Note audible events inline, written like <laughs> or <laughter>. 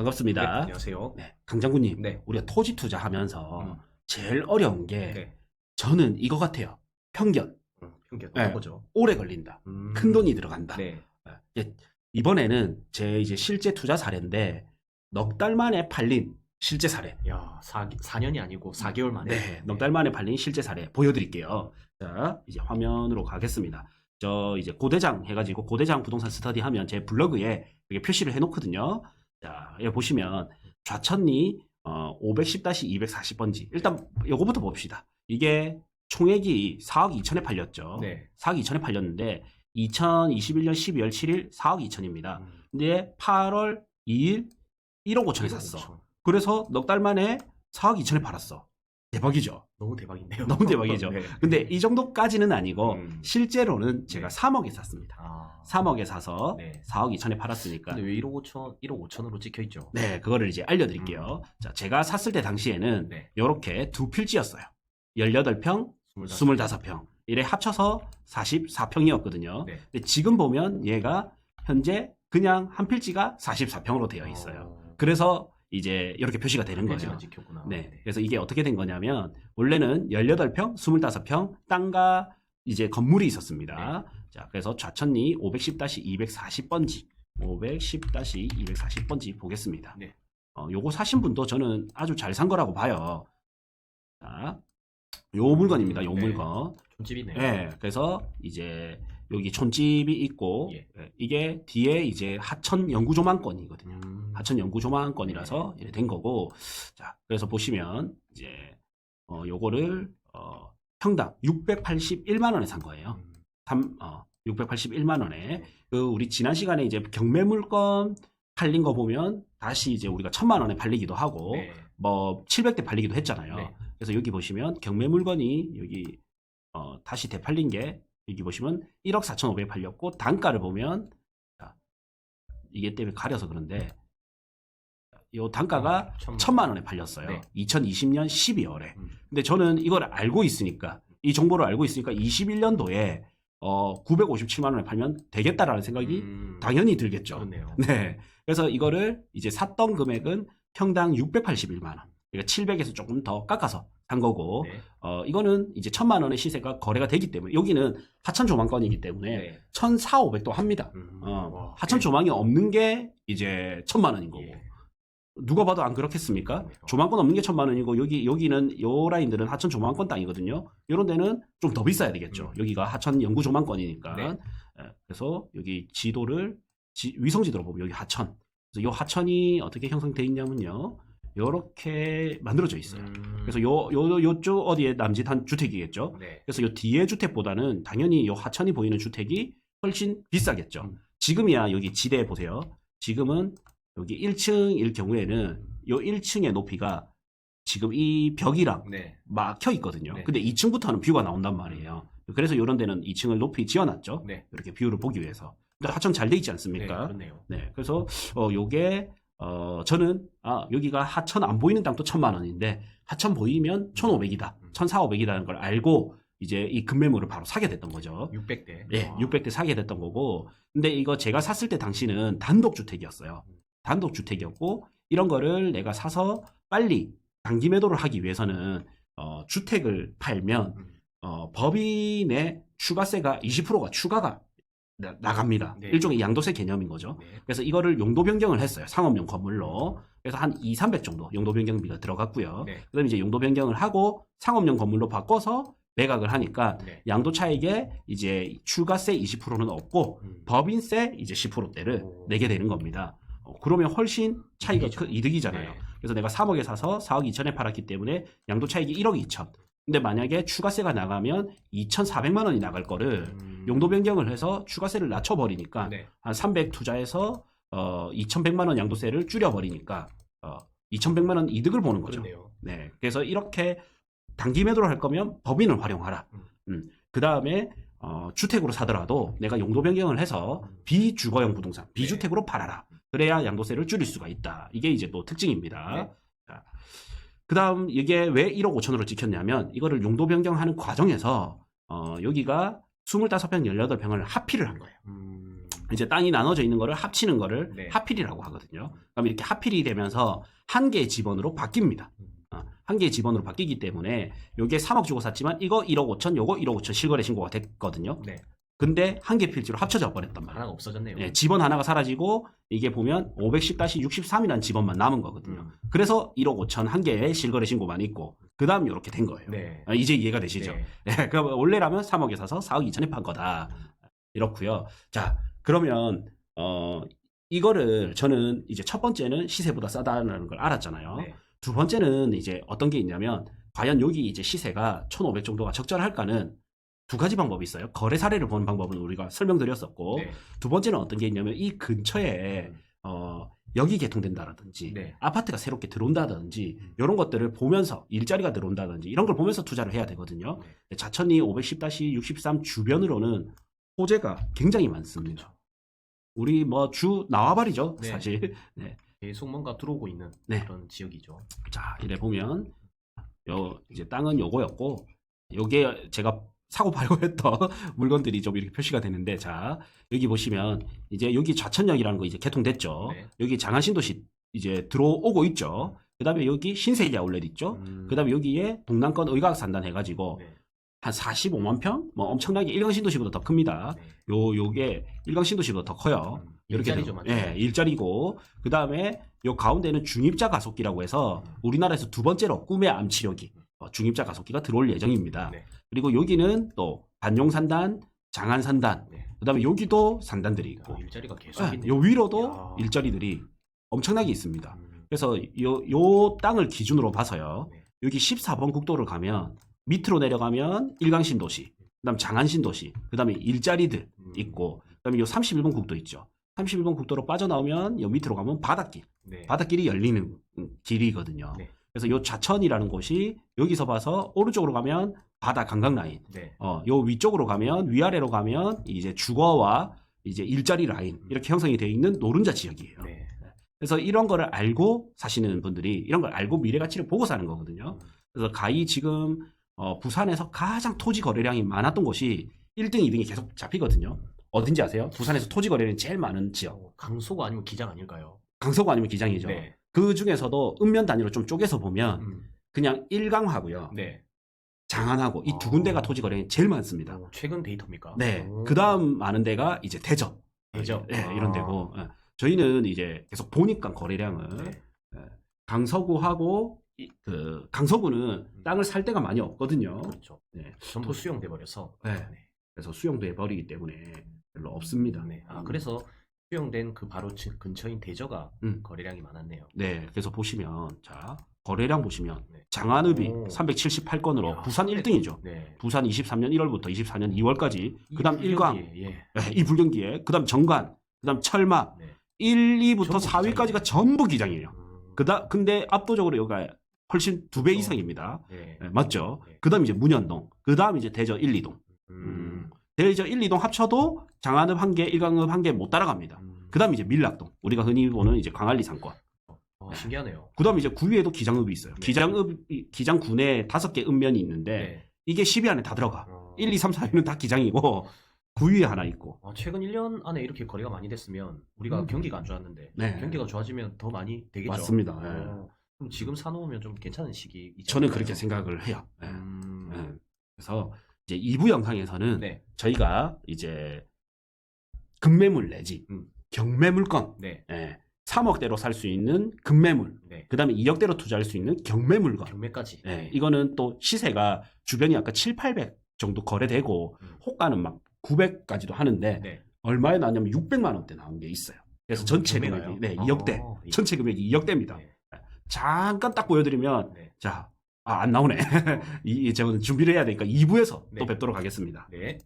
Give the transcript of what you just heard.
반갑습니다. 네, 안녕하세요. 네, 강장군님, 네. 우리가 토지 투자하면서 음. 제일 어려운 게 네. 저는 이거 같아요. 편견. 음, 편견 네. 보죠. 오래 걸린다. 음. 큰 돈이 들어간다. 네. 예, 이번에는 제 이제 실제 투자 사례인데 넉 달 만에 팔린 실제 사례. 야, 4, 4년이 아니고 4개월 만에. 네, 넉 달 만에 팔린 실제 사례 보여드릴게요. 자, 이제 화면으로 가겠습니다. 저 이제 고대장 해가지고 고대장 부동산 스터디 하면 제 블로그에 이렇게 표시를 해놓거든요. 자, 여기 보시면 좌천리 어, 510-240번지. 일단 요거부터 봅시다. 이게 총액이 4억 2천에 팔렸죠. 네. 4억 2천에 팔렸는데 2021년 12월 7일 4억 2천입니다. 음. 근데 8월 2일 1억 5천에 샀어. 그래서 넉 달 만에 4억 2천에 팔았어. 대박이죠. 너무 대박인데요. 너무 대박이죠. 네. 근데 이 정도까지는 아니고 음. 실제로는 제가 네. 3억에 샀습니다. 아. 3억에 사서 네. 4억 2천에 팔았으니까 근데 왜 1억 5천, 1억 5천으로 찍혀 있죠? 네, 그거를 이제 알려드릴게요. 자, 제가 샀을 때 당시에는 음. 네. 이렇게 두 필지였어요. 18평, 25평. 이래 합쳐서 44평이었거든요. 네. 근데 지금 보면 얘가 현재 그냥 한 필지가 44평으로 되어 있어요. 어. 그래서 이제 이렇게 표시가 되는 거죠. 필지만 찍혔구나. 네. 그래서 이게 어떻게 된 거냐면 원래는 18평, 25평 땅과 이제 건물이 있었습니다. 네. 자, 그래서 좌천리 510-240번지, 510-240번지 보겠습니다. 네. 어, 요거 사신 분도 저는 아주 잘 산 거라고 봐요. 자, 요 물건입니다. 요 네. 물건. 촌집이네. 네. 그래서 이제 여기 촌집이 있고 예. 예, 이게 뒤에 이제 하천 연구조망권이거든요. 음. 하천 연구조망권이라서 네. 이렇게 된 거고 자 그래서 보시면 이제 어 요거를 어 평당 681만 원에 산 거예요. 음. 3, 어 681만 원에 그 우리 지난 시간에 이제 경매 물건 팔린 거 보면 다시 이제 우리가 천만 원에 팔리기도 하고 네. 뭐 700대 팔리기도 했잖아요. 네. 그래서 여기 보시면 경매 물건이 여기 어, 다시 되팔린 게 여기 보시면 1억 4,500에 팔렸고 단가를 보면 자, 이게 때문에 가려서 그런데 이 단가가 천만 천만 원에 팔렸어요. 네. 2020년 12월에. 음. 근데 저는 이걸 알고 있으니까 이 정보를 알고 있으니까 21년도에 어 957만 원에 팔면 되겠다라는 생각이 음. 당연히 들겠죠. 그렇네요. 네. 그래서 이거를 이제 샀던 금액은 평당 681만 원. 그러니까 700에서 조금 더 깎아서 산 거고, 네. 어, 이거는 이제 천만 원의 시세가 거래가 되기 때문에, 여기는 하천 조망권이기 때문에 네. 1,400도 합니다. 음. 어, 와, 하천 네. 조망이 없는 게 이제 천만 원인 거고. 예. 누가 봐도 안 그렇겠습니까? 조망권 없는 게 천만 원이고, 여기, 여기는, 요 라인들은 하천 조망권 땅이거든요. 요런 데는 좀 더 비싸야 되겠죠. 음. 여기가 하천 연구 조망권이니까. 네. 예, 그래서 여기 지도를, 지- 위성 지도로 보면 여기 하천. 그래서 요 하천이 어떻게 형성되어 있냐면요. 요렇게 만들어져 있어요. 음. 그래서 요, 요, 요쪽 어디에 남짓 한 주택이겠죠. 네. 그래서 요 뒤에 주택보다는 당연히 요 하천이 보이는 주택이 훨씬 비싸겠죠. 음. 지금이야 여기 지대 보세요. 지금은 여기 1층일 경우에는 요 1층의 높이가 지금 이 벽이랑 네. 막혀 있거든요. 네. 근데 2층부터는 뷰가 나온단 말이에요. 그래서 이런 데는 2층을 높이 지어놨죠. 네. 이렇게 뷰를 보기 위해서. 근데 하천 잘 돼 있지 네. 않습니까? 그렇네요. 네, 그래서 어 요게 어 저는 아 여기가 하천 안 보이는 땅도 천만 원인데 하천 보이면 천오백이다, 음. 천사오백이다는 걸 알고 이제 이 금매물을 바로 사게 됐던 거죠. 600대. 예, 600대 사게 됐던 거고, 근데 이거 제가 샀을 때 당시는 단독 주택이었어요. 단독 주택이었고 이런 거를 내가 사서 빨리 단기 매도를 하기 위해서는 어 주택을 팔면 음. 어 법인의 추가세가 20%가 추가가 나, 나갑니다. 네. 일종의 양도세 개념인 거죠. 네. 그래서 이거를 용도 변경을 했어요. 상업용 건물로. 그래서 한 2, 300 정도 용도 변경비가 들어갔고요. 네. 그다음에 이제 용도 변경을 하고 상업용 건물로 바꿔서 매각을 하니까 네. 양도 차익에 이제 추가세 20%는 없고 음. 법인세 이제 10%대를 오. 내게 되는 겁니다. 어, 그러면 훨씬 차이가. 큰 이득이잖아요. 네. 그래서 내가 3억에 사서 4억 2천에 팔았기 때문에 양도 차익이 1억 2천. 근데 만약에 추가세가 나가면 2,400만 원이 나갈 거를 음. 용도 변경을 해서 추가세를 낮춰버리니까 네. 한300 투자해서 어 2,100만 원 양도세를 줄여버리니까 어 2,100만 원 이득을 보는 거죠. 그렇네요. 네, 그래서 이렇게 단기 매도를 할 거면 법인을 활용하라. 음. 음. 그 다음에 어, 주택으로 사더라도 내가 용도 변경을 해서 음. 비주거형 부동산, 비주택으로 네. 팔아라. 그래야 양도세를 줄일 수가 있다. 이게 이제 또 특징입니다. 네. 그 다음 이게 왜 1억 5천으로 찍혔냐면 이거를 용도 변경하는 과정에서 어, 여기가 25평, 18평을 합의를 한 거예요. 음. 이제 땅이 나눠져 있는 거를 합치는 거를 네. 하필이라고 하거든요. 그럼 이렇게 하필이 되면서 한 개의 지번으로 바뀝니다. 음. 어, 한 개의 지번으로 바뀌기 때문에 요게 3억 주고 샀지만 이거 1억 5천, 요거 1억 5천 실거래 신고가 됐거든요. 네. 근데 한 개 필지로 합쳐져 버렸단 말이에요. 하나가 없어졌네요. 예, 지번 하나가 사라지고 이게 보면 510-63이라는 지번만 남은 거거든요. 음. 그래서 1억 5천 한 개의 실거래 신고만 있고 그 다음 이렇게 된 거예요. 네. 아, 이제 이해가 되시죠? 네. 네, 그럼 원래라면 3억에 사서 4억 2천에 판 거다. 이렇고요. 자, 그러면 어 이거를 저는 이제 첫 번째는 시세보다 싸다는 걸 알았잖아요. 네. 두 번째는 이제 어떤 게 있냐면 과연 여기 이제 시세가 1,500 정도가 적절할까는 두 가지 방법이 있어요. 거래 사례를 보는 방법은 우리가 설명드렸었고 네. 두 번째는 어떤 게 있냐면 이 근처에 어 여기 개통된다라든지 네. 아파트가 새롭게 들어온다든지 음. 이런 것들을 보면서 일자리가 들어온다든지 이런 걸 보면서 투자를 해야 되거든요. 네. 자천리 510-63 주변으로는 호재가 굉장히 많습니다. 그렇죠. 우리 뭐 주 나와버리죠, 네. 사실. <laughs> 네. 계속 뭔가 들어오고 있는 네. 그런 지역이죠. 자, 이래 보면 요 이제 땅은 요거였고 요게 제가 사고 팔고 했던 <laughs> 물건들이 좀 이렇게 표시가 되는데 자, 여기 보시면 이제 여기 좌천역이라는 거 이제 개통됐죠. 네. 여기 장안신도시 이제 들어오고 있죠. 그다음에 여기 신세계 아울렛 있죠. 음. 그다음에 여기에 동남권 의각산단 해가지고 네. 한 45만 평? 뭐 엄청나게 일강 신도시보다 더 큽니다. 네. 요 요게 일강 신도시보다 더 커요. 음, 이렇게 맞죠? 예, 일자리고 그다음에 요 가운데는 중입자 가속기라고 해서 음. 우리나라에서 두 번째로 꿈의 암 치료기 어, 중입자 가속기가 들어올 예정입니다. 네. 그리고 여기는 또 반용산단, 장안산단, 네. 그다음에 여기도 산단들이 있고 아, 일자리가 계속 예, 있네요. 요 위로도 야. 일자리들이 엄청나게 있습니다. 음. 그래서 요, 요 땅을 기준으로 봐서요. 네. 여기 14번 국도를 가면 밑으로 내려가면 일강신도시, 그다음 장안신도시, 그다음에 일자리들 음. 있고, 그다음에 요 31번 국도 있죠. 31번 국도로 빠져나오면 요 밑으로 가면 바닷길, 네. 바닷길이 열리는 음, 길이거든요. 네. 그래서 요 좌천이라는 곳이 여기서 봐서 오른쪽으로 가면 바다 관광 라인, 네. 어, 요 위쪽으로 가면 위아래로 가면 이제 주거와 이제 일자리 라인 이렇게 형성이 되어 있는 노른자 지역이에요. 네. 그래서 이런 거를 알고 사시는 분들이 이런 걸 알고 미래 가치를 보고 사는 거거든요. 음. 그래서 가히 지금 어, 부산에서 가장 토지 거래량이 많았던 곳이 1등, 2등이 계속 잡히거든요. 어딘지 아세요? 부산에서 토지 거래량이 제일 많은 지역. 어, 강소가 아니면 기장 아닐까요? 강서구 아니면 기장이죠. 네. 그 중에서도 읍면 단위로 좀 쪼개서 보면 음. 그냥 일강하고요. 네. 장안하고 이두 어. 군데가 토지 거래량이 제일 많습니다. 어, 최근 데이터입니까? 네. 오. 그 다음 많은 데가 이제 대전. 대전. 네, 아. 이런 데고. 예. 저희는 이제 계속 보니까 거래량을 네. 강서구하고 이- 그 강서구는 음. 땅을 살 데가 많이 없거든요. 그렇죠. 네. 전부 수용돼 버려서. 네. 그래서 수용돼 버리기 때문에 별로 없습니다. 네. 아 그래서 수용된 그 바로 지- 근처인 대저가 음. 거래량이 많았네요. 네, 그래서 보시면 자 거래량 보시면 네. 장안읍이 오. 378건으로 야, 부산 1등이죠. 네. 부산 23년 1월부터 24년 2월까지 그다음 이 일광 예. 네, 이 불경기에 그다음 정관 그다음 철마 네. 1, 2부터 전부 4위까지가 전부 기장이에요. 음. 그다 근데 압도적으로 여기가 훨씬 두 배 그렇죠. 이상입니다. 네. 네, 맞죠? 네. 그다음 이제 문현동, 그다음 이제 대저 1, 2동. 음. 대저 1, 2동 합쳐도 장안읍 한 개, 일강읍 한 개 못 따라갑니다. 음. 그다음 이제 밀락동. 우리가 흔히 보는 이제 광안리 상권. 어, 신기하네요. 그다음 이제 구위에도 기장읍이 있어요. 네. 기장읍 기장군에 다섯 개 읍면이 있는데 네. 이게 10위 안에 다 들어가. 어. 1, 2, 3, 4위는 다 기장이고 <laughs> 구위에 하나 있고. 어, 최근 1년 안에 이렇게 거래가 많이 됐으면 우리가 음. 경기가 안 좋았는데 네. 경기가 좋아지면 더 많이 되겠죠. 맞습니다. 네. 어, 그럼 지금 사놓으면 좀 괜찮은 시기이지 저는? 그렇게 생각을 해요. 네. 음. 네. 그래서 이제 2부 영상에서는 네. 저희가 이제 급매물 내지 음. 경매물건 네. 예, 3억대로 살 수 있는 급매물 네. 그 다음에 2억대로 투자할 수 있는 경매물건 경매까지. 예, 네. 이거는 또 시세가 주변이 아까 7, 800 정도 거래되고 음. 호가는 막 900까지도 하는데 네. 얼마에 나왔냐면 600만 원대 나온 게 있어요. 그래서 전체 경매가요? 금액이 네, 아, 2억대. 예. 전체 금액이 2억대입니다. 네. 잠깐 딱 보여드리면 네. 자, 아, 안 나오네. <laughs> 이, 이, 저는 준비를 해야 되니까 2부에서 네. 또 뵙도록 하겠습니다. 네.